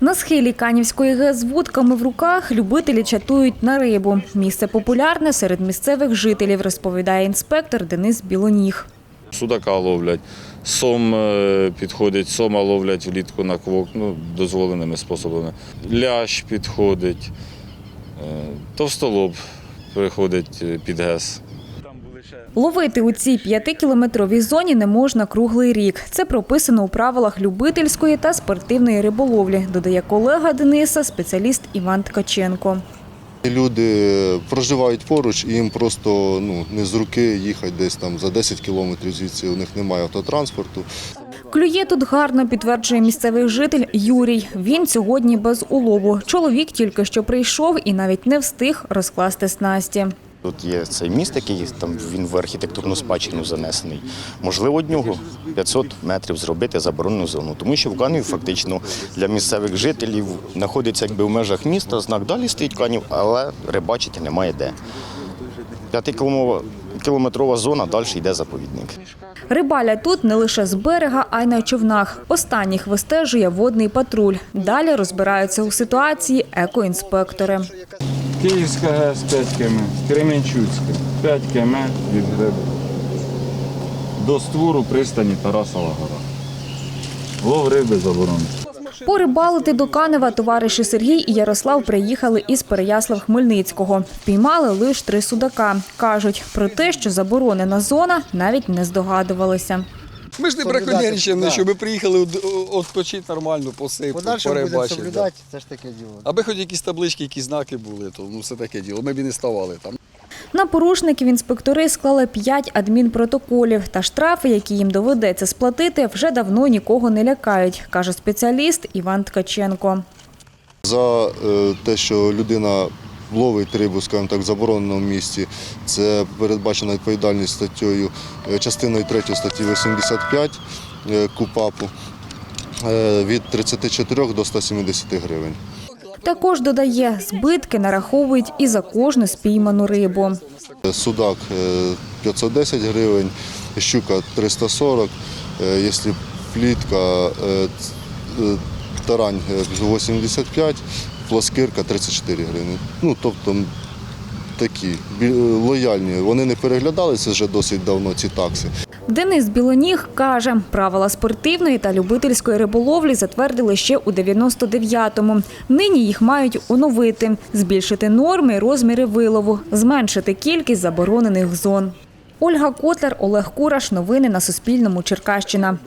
На схилі Канівської ГЕС з вудками в руках любителі чатують на рибу. Місце популярне серед місцевих жителів, розповідає інспектор Денис Білоніг. Судака ловлять, сом е, підходить, сома ловлять влітку на квок, ну, дозволеними способами. Лящ підходить, е, товстолоб приходить е, під ГЕС. Ловити у цій п'ятикілометровій зоні не можна круглий рік. Це прописано у правилах любительської та спортивної риболовлі, додає колега Дениса, спеціаліст Іван Ткаченко. Люди проживають поруч і їм просто ну, не з руки їхати десь там за 10 кілометрів звідси, у них немає автотранспорту. Клює тут гарно, підтверджує місцевий житель Юрій. Він сьогодні без улову. Чоловік тільки що прийшов і навіть не встиг розкласти снасті. Тут є цей міст, який там він в архітектурну спадщину занесений. Можливо, од нього 500 метрів зробити заборонену зону, тому що в Каневі фактично для місцевих жителів знаходиться якби в межах міста, знак далі стоїть Канів, але рибачити немає де. П'ятикілометрова зона, далі йде заповідник. Рибаля тут не лише з берега, а й на човнах. Останніх вистежує водний патруль. Далі розбираються у ситуації екоінспектори. Київська ГЕС 5 км, Кременчуцька 5 км від гриби. До створу пристані Тарасова гора. Лов риби заборонений. Порибалити до Канева товариші Сергій і Ярослав приїхали із Переяслав-Хмельницького. Впіймали лише три судака. Кажуть, про те, що заборонена зона, навіть не здогадувалися. Ми ж не браконьєрничаємо, що ми приїхали відпочити нормально, посипати, Подальше будемо перебачити. да. це ж таке діло. Аби хоч якісь таблички, якісь знаки були, то ну все таке діло. Ми б і не ставали там. На порушників інспектори склали 5 адмінпротоколів. Та штрафи, які їм доведеться сплатити, вже давно нікого не лякають, каже спеціаліст Іван Ткаченко. За е, те, що людина ловить рибу, скажімо так, в забороненому місці, це передбачена відповідальність статтею е, частиною 3 статті 85 е, КУПАПу е, від 34 до 170 гривень. Також додає, збитки нараховують і за кожну спійману рибу. Судак е, 510 гривень, щука 340, е, якщо плітка, тарань е, 85, плоскирка 34 гривні. Ну, тобто такі лояльні. Вони не переглядалися вже досить давно, ці такси. Денис Білоніг каже, правила спортивної та любительської риболовлі затвердили ще у 99-му. Нині їх мають оновити, збільшити норми і розміри вилову, зменшити кількість заборонених зон. Ольга Котлер, Олег Кураш. Новини на Суспільному. Черкащина.